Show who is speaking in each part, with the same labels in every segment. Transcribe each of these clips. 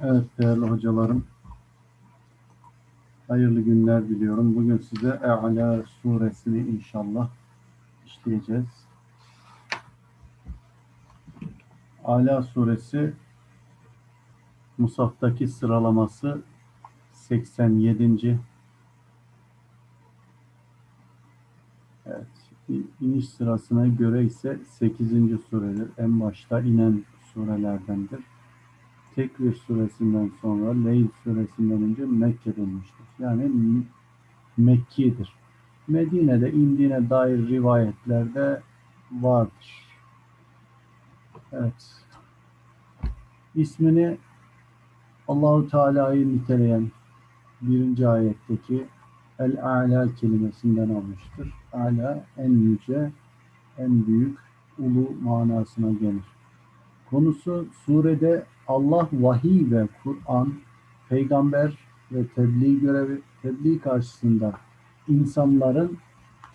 Speaker 1: Evet değerli hocalarım. Hayırlı günler diliyorum. Bugün size E'la suresini inşallah işleyeceğiz. Ala suresi Musaftaki sıralaması 87. Evet. iniş sırasına göre ise 8. suredir. En başta inen surelerdendir. Tekvir suresinden sonra Leyl suresinden önce Mekke'de inmiştir. Yani Mekki'dir. Medine'de indiğine dair rivayetlerde vardır. Evet. İsmini Allahu Teala'yı niteleyen birinci ayetteki El-A'la kelimesinden almıştır. Ala en yüce, en büyük, ulu manasına gelir. Konusu surede Allah vahiy ve Kur'an, peygamber ve tebliğ görevi, tebliğ karşısında insanların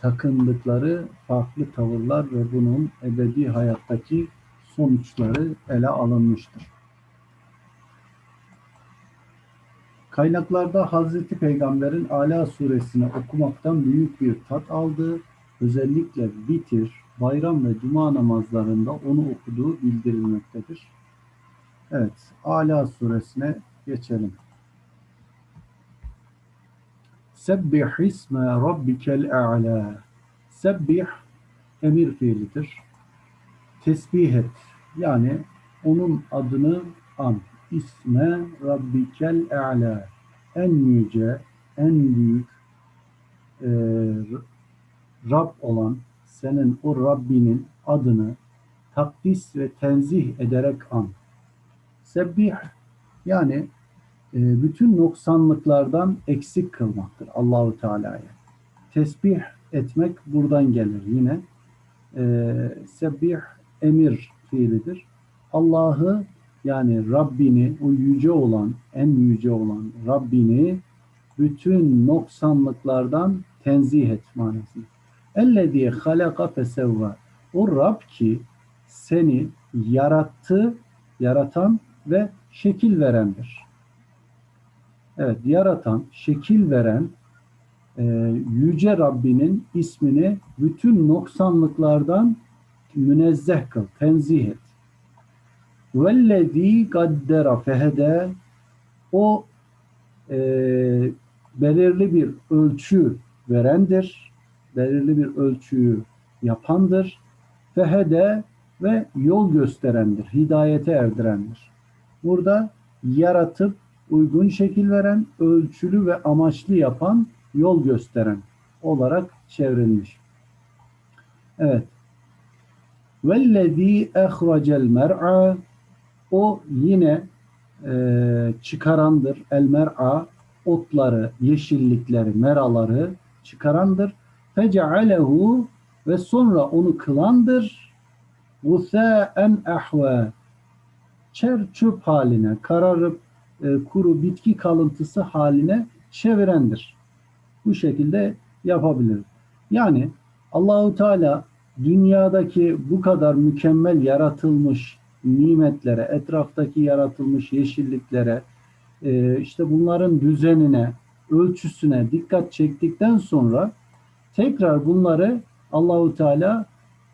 Speaker 1: takındıkları farklı tavırlar ve bunun ebedi hayattaki sonuçları ele alınmıştır. Kaynaklarda Hazreti Peygamber'in Ala suresini okumaktan büyük bir tat aldığı, özellikle bitir, bayram ve cuma namazlarında onu okuduğu bildirilmektedir. Evet, Ala suresine geçelim. Sebbih isme rabbikel a'la. Sebbih emir fiilidir. Tesbih et. Yani onun adını an. İsme rabbikel a'la. En yüce, en büyük e, Rab olan senin o Rabbinin adını takdis ve tenzih ederek an. Sebbih yani e, bütün noksanlıklardan eksik kılmaktır Allahu Teala'ya. Tesbih etmek buradan gelir yine. E, sebbih emir fiilidir. Allah'ı yani Rabbini, o yüce olan, en yüce olan Rabbini bütün noksanlıklardan tenzih et manasında. Ellezî halaka fesevva. O Rab ki seni yarattı, yaratan ve şekil verendir. Evet, yaratan, şekil veren e, Yüce Rabbinin ismini bütün noksanlıklardan münezzeh kıl, tenzih et. Vellezî gaddera fehede o e, belirli bir ölçü verendir, belirli bir ölçüyü yapandır. Fehede ve yol gösterendir, hidayete erdirendir. Burada yaratıp uygun şekil veren, ölçülü ve amaçlı yapan, yol gösteren olarak çevrilmiş. Evet. Vellezî ehracel mer'a o yine e, çıkarandır. El mer'a otları, yeşillikleri, meraları çıkarandır. Fecealehu ve sonra onu kılandır. Gusâen ahve çer çöp haline, kararıp e, kuru bitki kalıntısı haline çevirendir. Bu şekilde yapabilir. Yani Allahu Teala dünyadaki bu kadar mükemmel yaratılmış nimetlere, etraftaki yaratılmış yeşilliklere, e, işte bunların düzenine, ölçüsüne dikkat çektikten sonra tekrar bunları Allahu Teala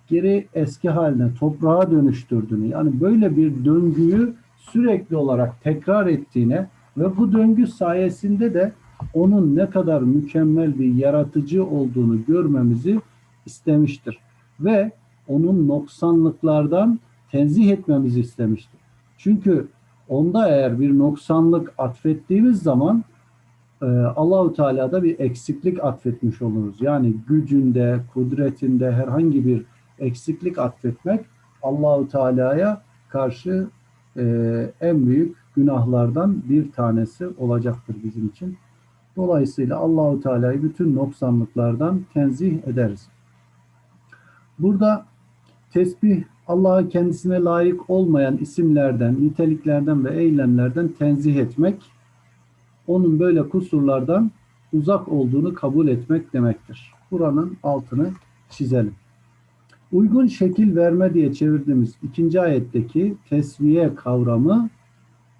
Speaker 1: geri eski haline toprağa dönüştürdüğünü yani böyle bir döngüyü sürekli olarak tekrar ettiğine ve bu döngü sayesinde de onun ne kadar mükemmel bir yaratıcı olduğunu görmemizi istemiştir. Ve onun noksanlıklardan tenzih etmemizi istemiştir. Çünkü onda eğer bir noksanlık atfettiğimiz zaman e, Allahu Teala'da bir eksiklik atfetmiş oluruz. Yani gücünde, kudretinde herhangi bir eksiklik atfetmek Allahu Teala'ya karşı e, en büyük günahlardan bir tanesi olacaktır bizim için. Dolayısıyla Allahu Teala'yı bütün noksanlıklardan tenzih ederiz. Burada tesbih Allah'a kendisine layık olmayan isimlerden, niteliklerden ve eylemlerden tenzih etmek, onun böyle kusurlardan uzak olduğunu kabul etmek demektir. Buranın altını çizelim. Uygun şekil verme diye çevirdiğimiz ikinci ayetteki tesviye kavramı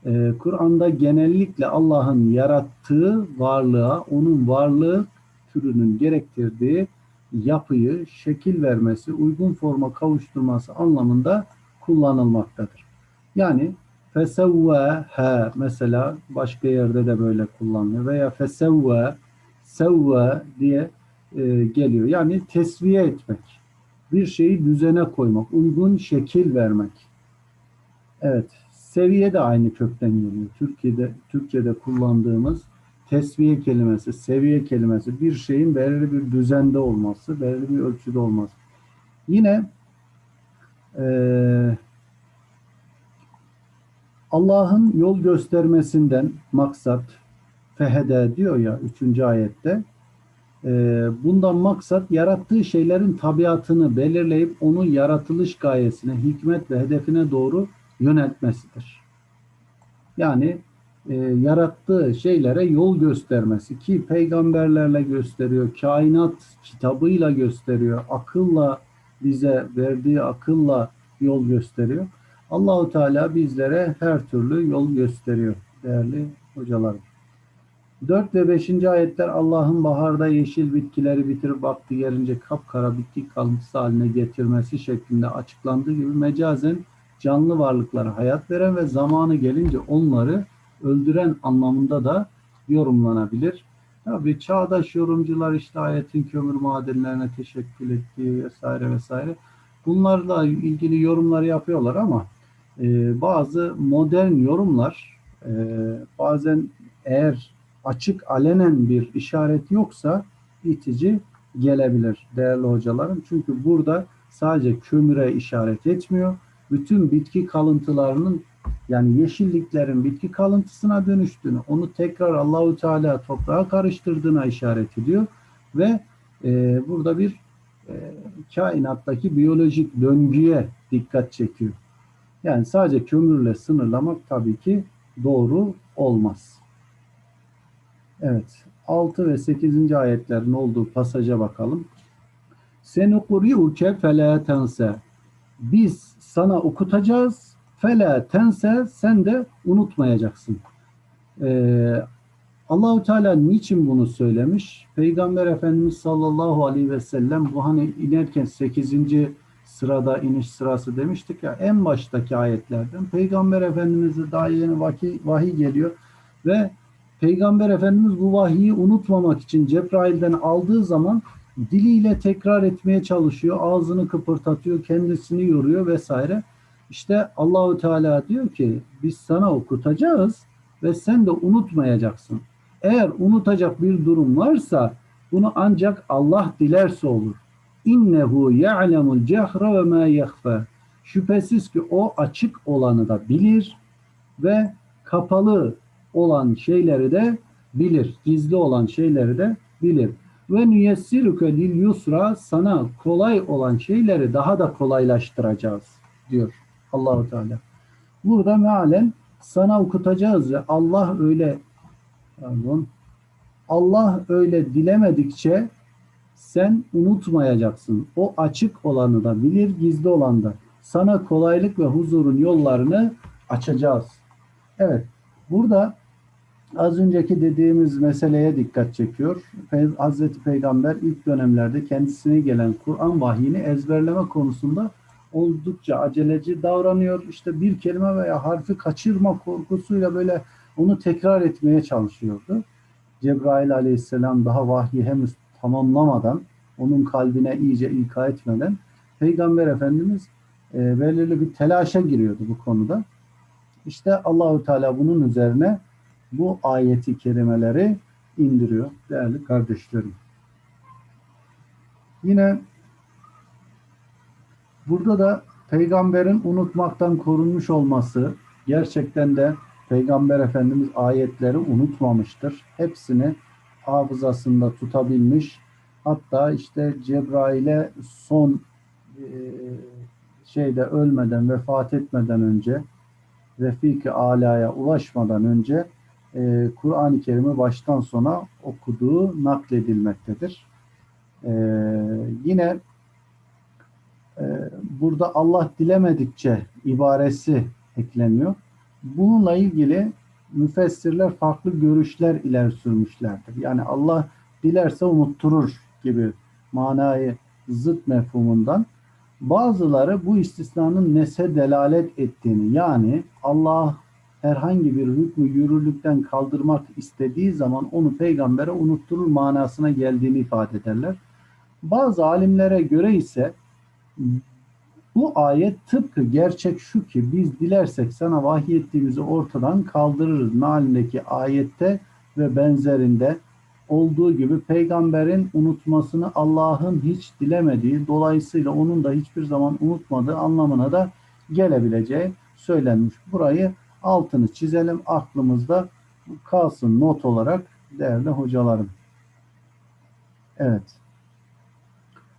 Speaker 1: Ee, Kur'an'da genellikle Allah'ın yarattığı varlığa, onun varlığı türünün gerektirdiği yapıyı şekil vermesi, uygun forma kavuşturması anlamında kullanılmaktadır. Yani fesevvehe mesela başka yerde de böyle kullanılıyor veya fesevve sevve diye e, geliyor. Yani tesviye etmek, bir şeyi düzene koymak, uygun şekil vermek. Evet, seviye de aynı kökten geliyor. Türkiye'de Türkçe'de kullandığımız tesviye kelimesi, seviye kelimesi bir şeyin belirli bir düzende olması, belirli bir ölçüde olması. Yine eee Allah'ın yol göstermesinden maksat fehede diyor ya 3. ayette e, bundan maksat yarattığı şeylerin tabiatını belirleyip onu yaratılış gayesine, hikmet ve hedefine doğru yöneltmesidir. Yani e, yarattığı şeylere yol göstermesi ki peygamberlerle gösteriyor, kainat kitabıyla gösteriyor, akılla bize verdiği akılla yol gösteriyor. Allahu Teala bizlere her türlü yol gösteriyor değerli hocalarım. 4 ve 5. ayetler Allah'ın baharda yeşil bitkileri bitirip vakti yerince kapkara bitki kalıntısı haline getirmesi şeklinde açıklandığı gibi mecazen canlı varlıklara hayat veren ve zamanı gelince onları öldüren anlamında da yorumlanabilir. Tabi çağdaş yorumcular işte ayetin kömür madenlerine teşekkül ettiği vesaire vesaire bunlarla ilgili yorumlar yapıyorlar ama e, bazı modern yorumlar e, bazen eğer açık alenen bir işaret yoksa itici gelebilir değerli hocalarım. Çünkü burada sadece kömüre işaret etmiyor. Bütün bitki kalıntılarının yani yeşilliklerin bitki kalıntısına dönüştüğünü, onu tekrar Allahu Teala toprağa karıştırdığına işaret ediyor ve e, burada bir e, kainattaki biyolojik döngüye dikkat çekiyor. Yani sadece kömürle sınırlamak tabii ki doğru olmaz. Evet. 6 ve 8. ayetlerin olduğu pasaja bakalım. Senukuriuke fela tense. Biz sana okutacağız. Fela tense sen de unutmayacaksın. Ee, Allahu Teala niçin bunu söylemiş? Peygamber Efendimiz sallallahu aleyhi ve sellem bu hani inerken 8. sırada iniş sırası demiştik ya en baştaki ayetlerden Peygamber Efendimiz'e daha yeni vahiy, vahiy geliyor ve Peygamber Efendimiz bu vahiyi unutmamak için Cebrail'den aldığı zaman diliyle tekrar etmeye çalışıyor. Ağzını kıpırtatıyor, kendisini yoruyor vesaire. İşte Allahu Teala diyor ki biz sana okutacağız ve sen de unutmayacaksın. Eğer unutacak bir durum varsa bunu ancak Allah dilerse olur. İnnehu ya'lemul cehre ve ma yehfe. Şüphesiz ki o açık olanı da bilir ve kapalı olan şeyleri de bilir. Gizli olan şeyleri de bilir. Ve nüyessiruke lil yusra sana kolay olan şeyleri daha da kolaylaştıracağız diyor Allahu Teala. Burada mealen sana okutacağız ve Allah öyle pardon, Allah öyle dilemedikçe sen unutmayacaksın. O açık olanı da bilir, gizli olan da. Sana kolaylık ve huzurun yollarını açacağız. Evet. Burada az önceki dediğimiz meseleye dikkat çekiyor. Hazreti Peygamber ilk dönemlerde kendisine gelen Kur'an vahyini ezberleme konusunda oldukça aceleci davranıyor. İşte bir kelime veya harfi kaçırma korkusuyla böyle onu tekrar etmeye çalışıyordu. Cebrail aleyhisselam daha vahyi henüz tamamlamadan, onun kalbine iyice ilka etmeden Peygamber Efendimiz e, belirli bir telaşa giriyordu bu konuda. İşte Allahu Teala bunun üzerine bu ayeti kerimeleri indiriyor değerli kardeşlerim. Yine burada da peygamberin unutmaktan korunmuş olması gerçekten de Peygamber Efendimiz ayetleri unutmamıştır. Hepsini hafızasında tutabilmiş. Hatta işte Cebrail'e son e, şeyde ölmeden, vefat etmeden önce Refik-i Ala'ya ulaşmadan önce e, Kur'an-ı Kerim'i baştan sona okuduğu nakledilmektedir. E, yine e, burada Allah dilemedikçe ibaresi ekleniyor. bununla ilgili müfessirler farklı görüşler ileri sürmüşlerdir. Yani Allah dilerse unutturur gibi manayı zıt mefhumundan. Bazıları bu istisnanın nese delalet ettiğini yani Allah herhangi bir hükmü yürürlükten kaldırmak istediği zaman onu peygambere unutturur manasına geldiğini ifade ederler. Bazı alimlere göre ise bu ayet tıpkı gerçek şu ki biz dilersek sana vahyettiğimizi ortadan kaldırırız mealindeki ayette ve benzerinde olduğu gibi peygamberin unutmasını Allah'ın hiç dilemediği dolayısıyla onun da hiçbir zaman unutmadığı anlamına da gelebileceği söylenmiş. Burayı altını çizelim aklımızda kalsın not olarak değerli hocalarım. Evet.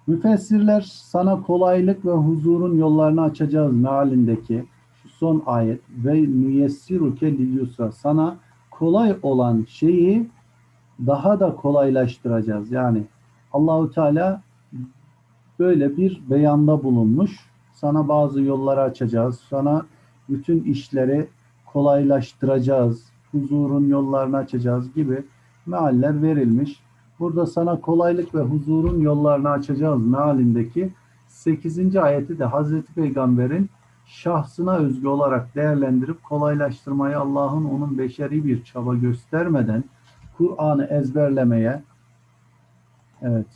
Speaker 1: Müfessirler sana kolaylık ve huzurun yollarını açacağız mealindeki şu son ayet ve müyessiruke lil sana kolay olan şeyi daha da kolaylaştıracağız. Yani Allahu Teala böyle bir beyanda bulunmuş. Sana bazı yolları açacağız. Sana bütün işleri kolaylaştıracağız. Huzurun yollarını açacağız gibi mealler verilmiş. Burada sana kolaylık ve huzurun yollarını açacağız mealindeki 8. ayeti de Hazreti Peygamber'in şahsına özgü olarak değerlendirip kolaylaştırmayı Allah'ın onun beşeri bir çaba göstermeden Kur'an'ı ezberlemeye, evet,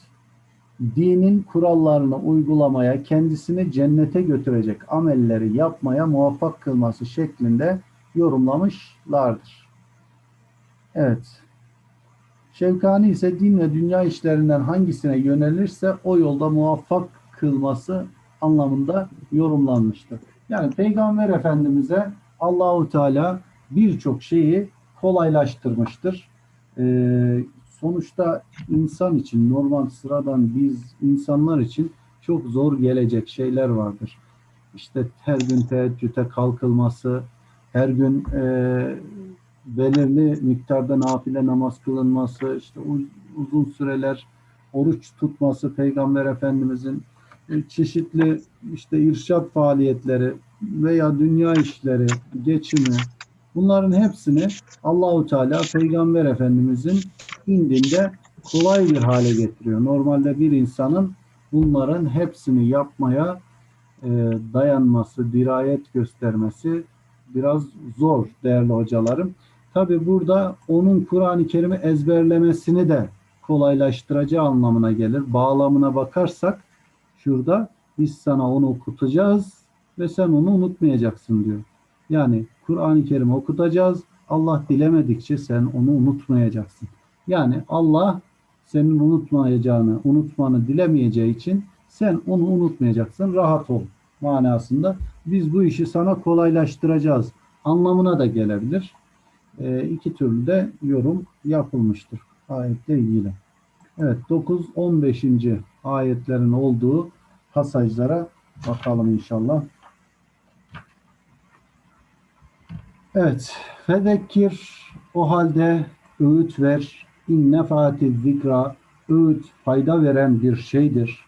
Speaker 1: dinin kurallarını uygulamaya, kendisini cennete götürecek amelleri yapmaya muvaffak kılması şeklinde yorumlamışlardır. Evet. Şevkani ise din ve dünya işlerinden hangisine yönelirse o yolda muvaffak kılması anlamında yorumlanmıştır. Yani Peygamber Efendimiz'e Allahu Teala birçok şeyi kolaylaştırmıştır. Ee, sonuçta insan için normal sıradan biz insanlar için çok zor gelecek şeyler vardır. İşte her gün teheccüde kalkılması, her gün e, belirli miktarda nafile namaz kılınması, işte uzun süreler oruç tutması, Peygamber Efendimizin e, çeşitli işte irşat faaliyetleri veya dünya işleri, geçimi bunların hepsini Allahu Teala Peygamber Efendimizin indinde kolay bir hale getiriyor. Normalde bir insanın bunların hepsini yapmaya e, dayanması, dirayet göstermesi biraz zor değerli hocalarım. Tabi burada onun Kur'an-ı Kerim'i ezberlemesini de kolaylaştıracağı anlamına gelir. Bağlamına bakarsak şurada biz sana onu okutacağız ve sen onu unutmayacaksın diyor. Yani Kur'an-ı Kerim okutacağız. Allah dilemedikçe sen onu unutmayacaksın. Yani Allah senin unutmayacağını, unutmanı dilemeyeceği için sen onu unutmayacaksın. Rahat ol manasında. Biz bu işi sana kolaylaştıracağız anlamına da gelebilir. E, iki türlü de yorum yapılmıştır ayetle ilgili. Evet 9-15. ayetlerin olduğu pasajlara bakalım inşallah. Evet. Fezekkir o halde öğüt ver. İnne fatih zikra öğüt fayda veren bir şeydir.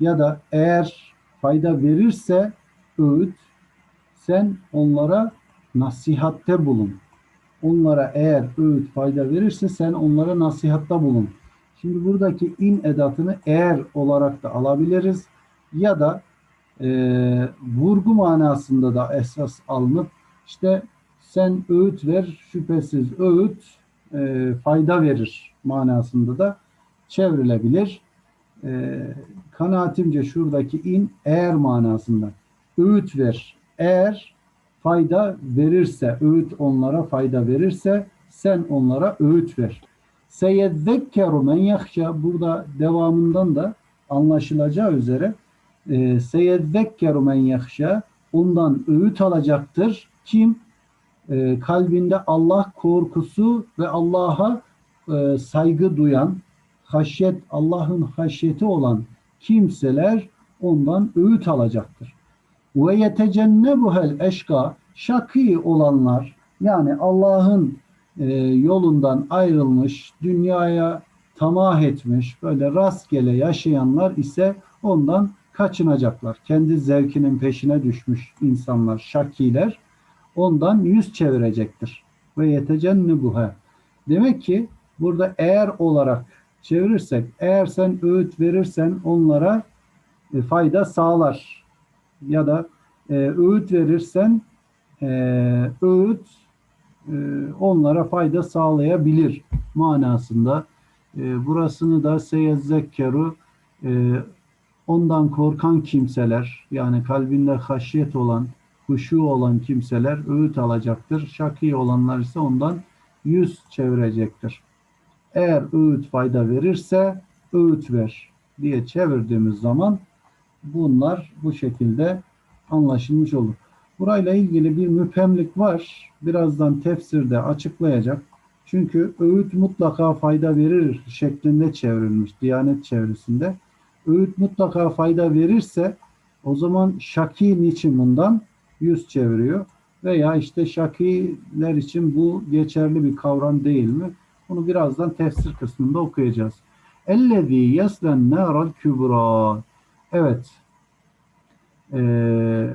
Speaker 1: Ya da eğer fayda verirse öğüt sen onlara nasihatte bulun. Onlara eğer öğüt fayda verirse sen onlara nasihatta bulun. Şimdi buradaki in edatını eğer olarak da alabiliriz ya da e, vurgu manasında da esas alınıp işte sen öğüt ver şüphesiz öğüt e, fayda verir manasında da çevrilebilir. E, kanaatimce şuradaki in eğer manasında öğüt ver eğer fayda verirse, öğüt onlara fayda verirse sen onlara öğüt ver. Seyezzekkeru men yahşa burada devamından da anlaşılacağı üzere e, seyezzekkeru men yahşa ondan öğüt alacaktır. Kim? E, kalbinde Allah korkusu ve Allah'a e, saygı duyan, haşyet, Allah'ın haşyeti olan kimseler ondan öğüt alacaktır. Ve yetecennebuhel eşka şakî olanlar yani Allah'ın e, yolundan ayrılmış, dünyaya tamah etmiş, böyle rastgele yaşayanlar ise ondan kaçınacaklar. Kendi zevkinin peşine düşmüş insanlar, şakiler ondan yüz çevirecektir. Ve yetecennibuha. Demek ki burada eğer olarak çevirirsek, eğer sen öğüt verirsen onlara e, fayda sağlar. Ya da e, öğüt verirsen e, öğüt e, onlara fayda sağlayabilir manasında. E, burasını da seyezzekkeru e, ondan korkan kimseler yani kalbinde haşyet olan, huşu olan kimseler öğüt alacaktır. Şaki olanlar ise ondan yüz çevirecektir. Eğer öğüt fayda verirse öğüt ver diye çevirdiğimiz zaman bunlar bu şekilde anlaşılmış olur. Burayla ilgili bir müphemlik var. Birazdan tefsirde açıklayacak. Çünkü öğüt mutlaka fayda verir şeklinde çevrilmiş Diyanet çevresinde. Öğüt mutlaka fayda verirse o zaman şaki niçin bundan yüz çeviriyor? Veya işte şakiler için bu geçerli bir kavram değil mi? Bunu birazdan tefsir kısmında okuyacağız. Ellezî yeslen nâral kübrâ. Evet. Ee,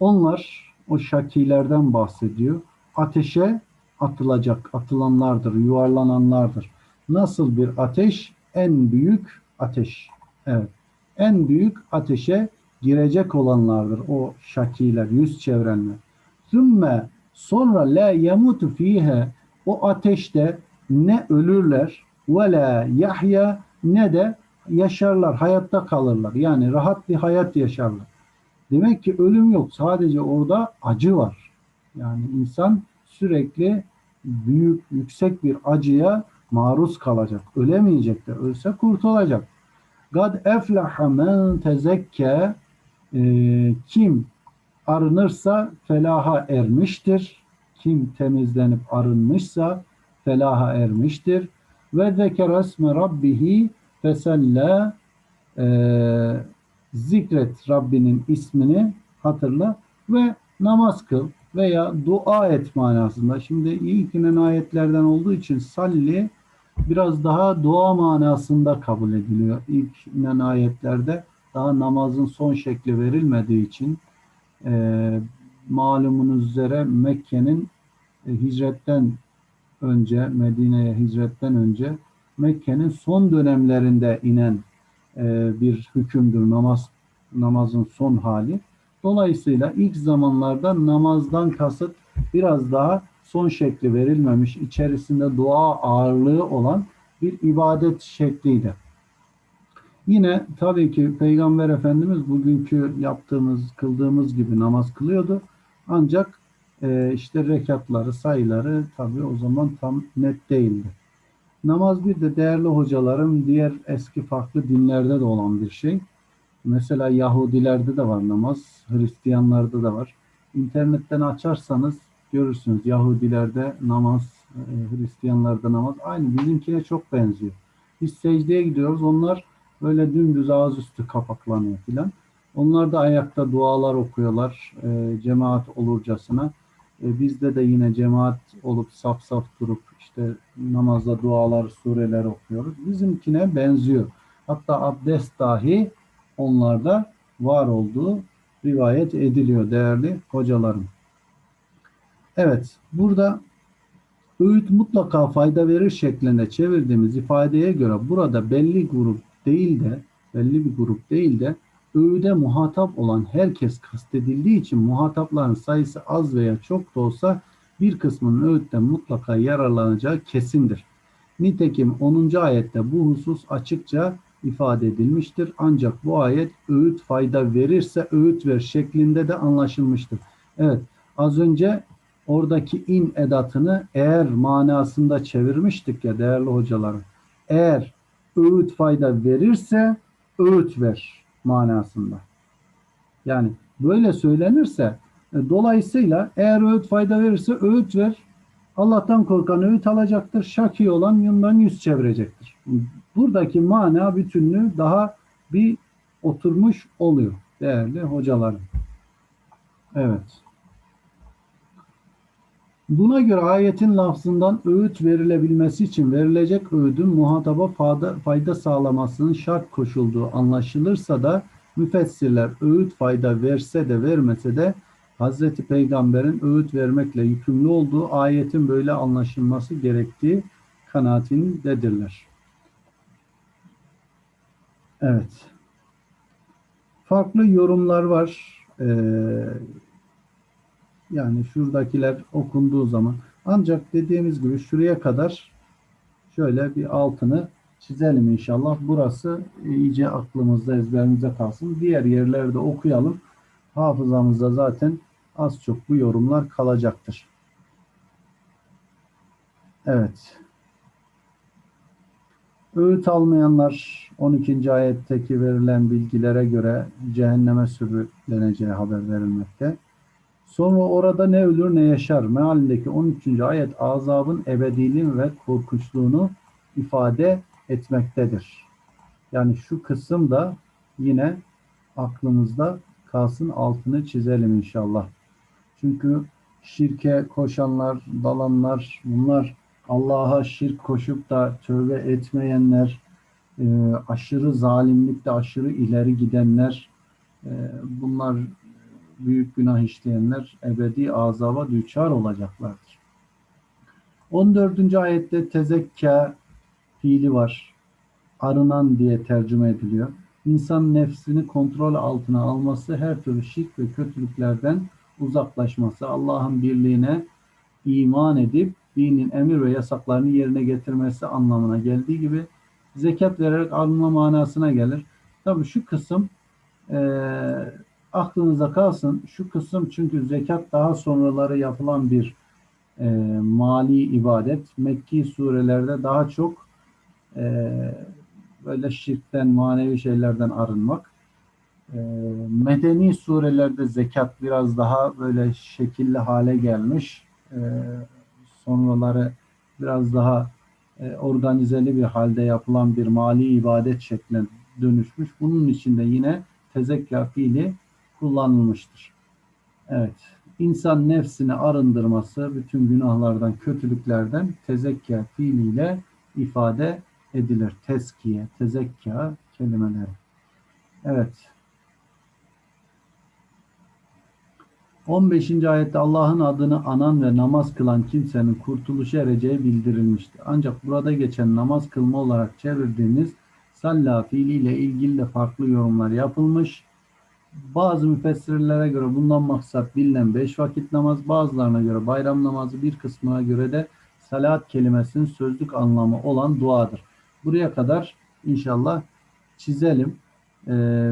Speaker 1: onlar o şakilerden bahsediyor. Ateşe atılacak, atılanlardır, yuvarlananlardır. Nasıl bir ateş? En büyük ateş. Evet. En büyük ateşe girecek olanlardır o şakiler, yüz çevrenler. Sümme sonra la yemutu fihe o ateşte ne ölürler ve la yahya ne de yaşarlar, hayatta kalırlar. Yani rahat bir hayat yaşarlar. Demek ki ölüm yok. Sadece orada acı var. Yani insan sürekli büyük, yüksek bir acıya maruz kalacak. Ölemeyecek de. Ölse kurtulacak. Gad eflaha men tezekke e, kim arınırsa felaha ermiştir. Kim temizlenip arınmışsa felaha ermiştir. Ve zekere esme rabbihi feselle e, zikret Rabbinin ismini hatırla ve namaz kıl veya dua et manasında. Şimdi ilk inen ayetlerden olduğu için salli biraz daha dua manasında kabul ediliyor. İlk inen ayetlerde daha namazın son şekli verilmediği için e, malumunuz üzere Mekke'nin e, hicretten önce, Medine'ye hicretten önce Mekke'nin son dönemlerinde inen e, bir hükümdür namaz namazın son hali. Dolayısıyla ilk zamanlarda namazdan kasıt biraz daha son şekli verilmemiş, içerisinde dua ağırlığı olan bir ibadet şekliydi. Yine tabii ki Peygamber Efendimiz bugünkü yaptığımız, kıldığımız gibi namaz kılıyordu. Ancak e, işte rekatları, sayıları tabii o zaman tam net değildi. Namaz bir de değerli hocaların diğer eski farklı dinlerde de olan bir şey. Mesela Yahudilerde de var namaz, Hristiyanlarda da var. İnternetten açarsanız görürsünüz Yahudilerde namaz, e, Hristiyanlarda namaz aynı bizimkine çok benziyor. Biz secdeye gidiyoruz, onlar böyle dümdüz ağızüstü kapaklanıyor filan. Onlar da ayakta dualar okuyorlar e, cemaat olurcasına. E, bizde de yine cemaat olup saf saf durup işte namazda dualar, sureler okuyoruz. Bizimkine benziyor. Hatta abdest dahi onlarda var olduğu rivayet ediliyor değerli hocalarım. Evet, burada öğüt mutlaka fayda verir şeklinde çevirdiğimiz ifadeye göre burada belli grup değil de belli bir grup değil de öğüde muhatap olan herkes kastedildiği için muhatapların sayısı az veya çok da olsa bir kısmının öğütten mutlaka yararlanacağı kesindir. Nitekim 10. ayette bu husus açıkça ifade edilmiştir. Ancak bu ayet öğüt fayda verirse öğüt ver şeklinde de anlaşılmıştır. Evet az önce oradaki in edatını eğer manasında çevirmiştik ya değerli hocalarım. Eğer öğüt fayda verirse öğüt ver manasında. Yani böyle söylenirse dolayısıyla eğer öğüt fayda verirse öğüt ver. Allah'tan korkan öğüt alacaktır. Şaki olan yandan yüz çevirecektir. Buradaki mana bütünlüğü daha bir oturmuş oluyor değerli hocalarım. Evet. Buna göre ayetin lafzından öğüt verilebilmesi için verilecek öğüdün muhataba fayda, fayda sağlamasının şart koşulduğu anlaşılırsa da müfessirler öğüt fayda verse de vermese de Hazreti Peygamber'in öğüt vermekle yükümlü olduğu ayetin böyle anlaşılması gerektiği kanaatindedirler. Evet. Farklı yorumlar var. Ee, yani şuradakiler okunduğu zaman ancak dediğimiz gibi şuraya kadar şöyle bir altını çizelim inşallah. Burası iyice aklımızda ezberimizde kalsın. Diğer yerlerde okuyalım. Hafızamızda zaten az çok bu yorumlar kalacaktır. Evet. Öğüt almayanlar 12. ayetteki verilen bilgilere göre cehenneme sürükleneceği haber verilmekte. Sonra orada ne ölür ne yaşar. Mealindeki 13. ayet azabın ebediliğin ve korkunçluğunu ifade etmektedir. Yani şu kısım da yine aklımızda kalsın altını çizelim inşallah. Çünkü şirke koşanlar, dalanlar bunlar Allah'a şirk koşup da tövbe etmeyenler, e, aşırı zalimlikte aşırı ileri gidenler, e, bunlar büyük günah işleyenler ebedi azaba düçar olacaklardır. 14. ayette tezekke fiili var. Arınan diye tercüme ediliyor. İnsan nefsini kontrol altına alması, her türlü şirk ve kötülüklerden uzaklaşması, Allah'ın birliğine iman edip dinin emir ve yasaklarını yerine getirmesi anlamına geldiği gibi zekat vererek alınma manasına gelir. Tabii şu kısım e, aklınıza kalsın. Şu kısım çünkü zekat daha sonraları yapılan bir e, mali ibadet. Mekki surelerde daha çok e, böyle şirkten, manevi şeylerden arınmak. E, medeni surelerde zekat biraz daha böyle şekilli hale gelmiş. E, sonraları biraz daha e, organizeli bir halde yapılan bir mali ibadet şekline dönüşmüş. Bunun içinde yine tezekka fiili kullanılmıştır. Evet. İnsan nefsini arındırması bütün günahlardan, kötülüklerden tezekka fiiliyle ifade edilir. Teskiye, tezekka kelimeleri. Evet. 15. ayette Allah'ın adını anan ve namaz kılan kimsenin kurtuluşa ereceği bildirilmiştir. Ancak burada geçen namaz kılma olarak çevirdiğimiz salla fiiliyle ilgili de farklı yorumlar yapılmış. Bazı müfessirlere göre bundan maksat bilinen beş vakit namaz, bazılarına göre bayram namazı, bir kısmına göre de salat kelimesinin sözlük anlamı olan duadır. Buraya kadar inşallah çizelim. Ee,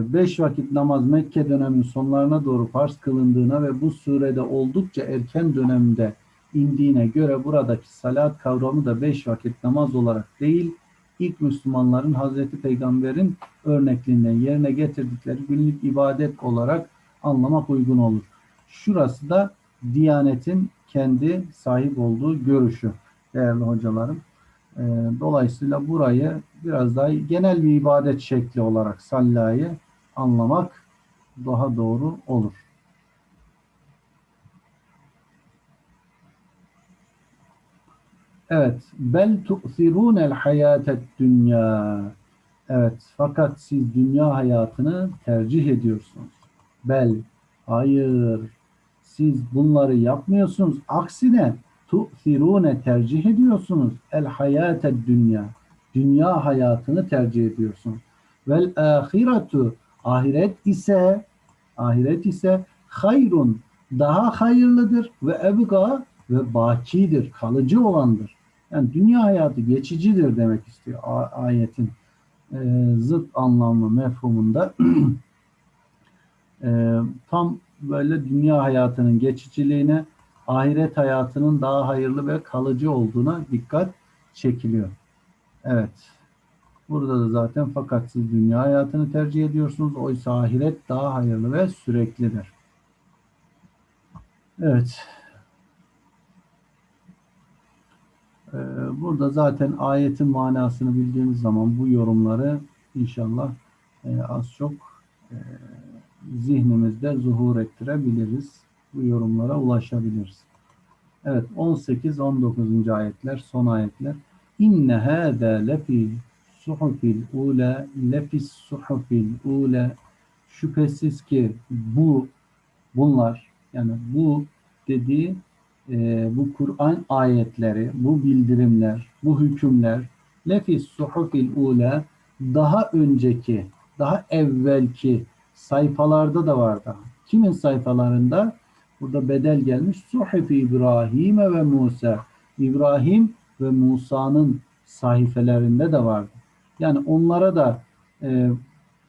Speaker 1: beş vakit namaz Mekke döneminin sonlarına doğru farz kılındığına ve bu surede oldukça erken dönemde indiğine göre buradaki salat kavramı da beş vakit namaz olarak değil, ilk Müslümanların Hazreti Peygamber'in örnekliğinden yerine getirdikleri günlük ibadet olarak anlamak uygun olur. Şurası da Diyanet'in kendi sahip olduğu görüşü değerli hocalarım. Ee, dolayısıyla burayı biraz daha genel bir ibadet şekli olarak sallayı anlamak daha doğru olur. Evet. Bel tu'sirûnel hayâtet dünya. Evet. Fakat siz dünya hayatını tercih ediyorsunuz. Bel. Hayır. Siz bunları yapmıyorsunuz. Aksine tu'sirûne tercih ediyorsunuz. El hayâtet dünya. Dünya hayatını tercih ediyorsunuz. Vel ahiretu. Ahiret ise ahiret ise hayrun daha hayırlıdır ve ebga ve bakidir, kalıcı olandır. Yani dünya hayatı geçicidir demek istiyor ayetin e, zıt anlamı mefhumunda. e, tam böyle dünya hayatının geçiciliğine ahiret hayatının daha hayırlı ve kalıcı olduğuna dikkat çekiliyor. Evet. Burada da zaten fakat siz dünya hayatını tercih ediyorsunuz. Oysa ahiret daha hayırlı ve süreklidir. Evet. Ee, burada zaten ayetin manasını bildiğimiz zaman bu yorumları inşallah e, az çok e, zihnimizde zuhur ettirebiliriz. Bu yorumlara ulaşabiliriz. Evet 18-19. ayetler son ayetler. İnne hâzâ lefî suhufil ule lefis suhufil ule şüphesiz ki bu bunlar Yani bu dediği e, bu Kur'an ayetleri, bu bildirimler, bu hükümler lefis suhufil ula daha önceki, daha evvelki sayfalarda da vardı. Kimin sayfalarında? Burada bedel gelmiş. Suhufi İbrahim ve Musa. İbrahim ve Musa'nın sayfelerinde de vardı. Yani onlara da e,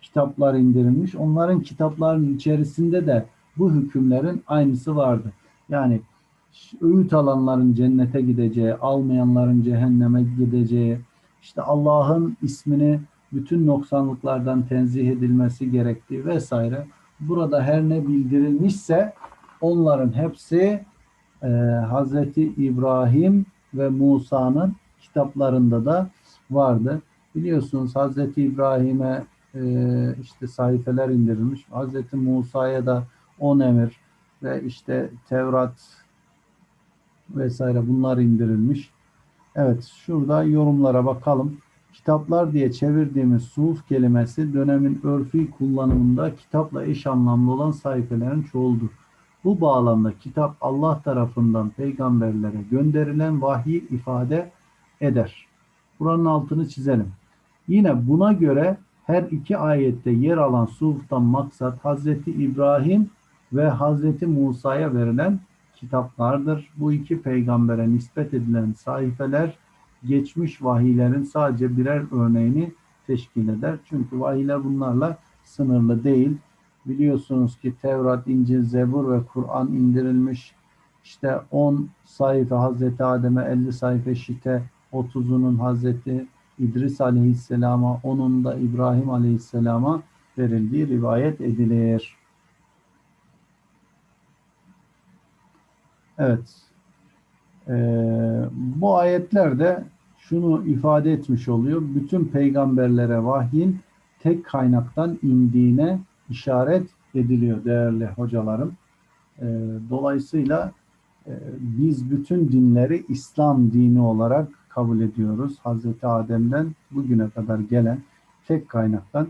Speaker 1: kitaplar indirilmiş. Onların kitaplarının içerisinde de bu hükümlerin aynısı vardı. Yani öğüt alanların cennete gideceği, almayanların cehenneme gideceği, işte Allah'ın ismini bütün noksanlıklardan tenzih edilmesi gerektiği vesaire. Burada her ne bildirilmişse onların hepsi e, Hazreti İbrahim ve Musa'nın kitaplarında da vardı. Biliyorsunuz Hazreti İbrahim'e e, işte sayfeler indirilmiş. Hazreti Musa'ya da on emir ve işte Tevrat vesaire bunlar indirilmiş. Evet şurada yorumlara bakalım. Kitaplar diye çevirdiğimiz suhuf kelimesi dönemin örfi kullanımında kitapla eş anlamlı olan sayfelerin çoğuldur. Bu bağlamda kitap Allah tarafından peygamberlere gönderilen vahiy ifade eder. Buranın altını çizelim. Yine buna göre her iki ayette yer alan suhuftan maksat Hazreti İbrahim ve Hazreti Musa'ya verilen kitaplardır. Bu iki peygambere nispet edilen sayfeler geçmiş vahiylerin sadece birer örneğini teşkil eder. Çünkü vahiyler bunlarla sınırlı değil. Biliyorsunuz ki Tevrat, İncil, Zebur ve Kur'an indirilmiş. İşte 10 sayfa Hazreti Adem'e, 50 sayfa Şite, 30'unun Hazreti İdris Aleyhisselam'a, onun da İbrahim Aleyhisselam'a verildiği rivayet edilir. Evet. Ee, bu ayetlerde şunu ifade etmiş oluyor. Bütün peygamberlere vahyin tek kaynaktan indiğine işaret ediliyor değerli hocalarım. Ee, dolayısıyla e, biz bütün dinleri İslam dini olarak kabul ediyoruz. Hazreti Adem'den bugüne kadar gelen tek kaynaktan.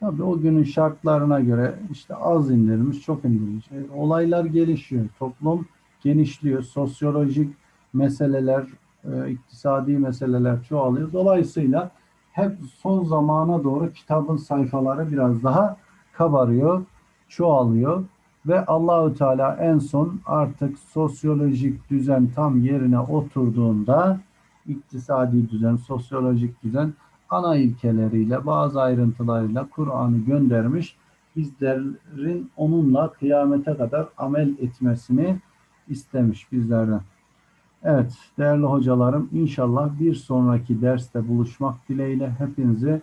Speaker 1: Tabii o günün şartlarına göre işte az indirilmiş, çok indirilmiş. E, olaylar gelişiyor. Toplum genişliyor. Sosyolojik meseleler, e, iktisadi meseleler çoğalıyor. Dolayısıyla hep son zamana doğru kitabın sayfaları biraz daha kabarıyor, çoğalıyor ve Allahü Teala en son artık sosyolojik düzen tam yerine oturduğunda iktisadi düzen, sosyolojik düzen ana ilkeleriyle, bazı ayrıntılarıyla Kur'an'ı göndermiş. Bizlerin onunla kıyamete kadar amel etmesini istemiş bizlerden. Evet değerli hocalarım inşallah bir sonraki derste buluşmak dileğiyle hepinizi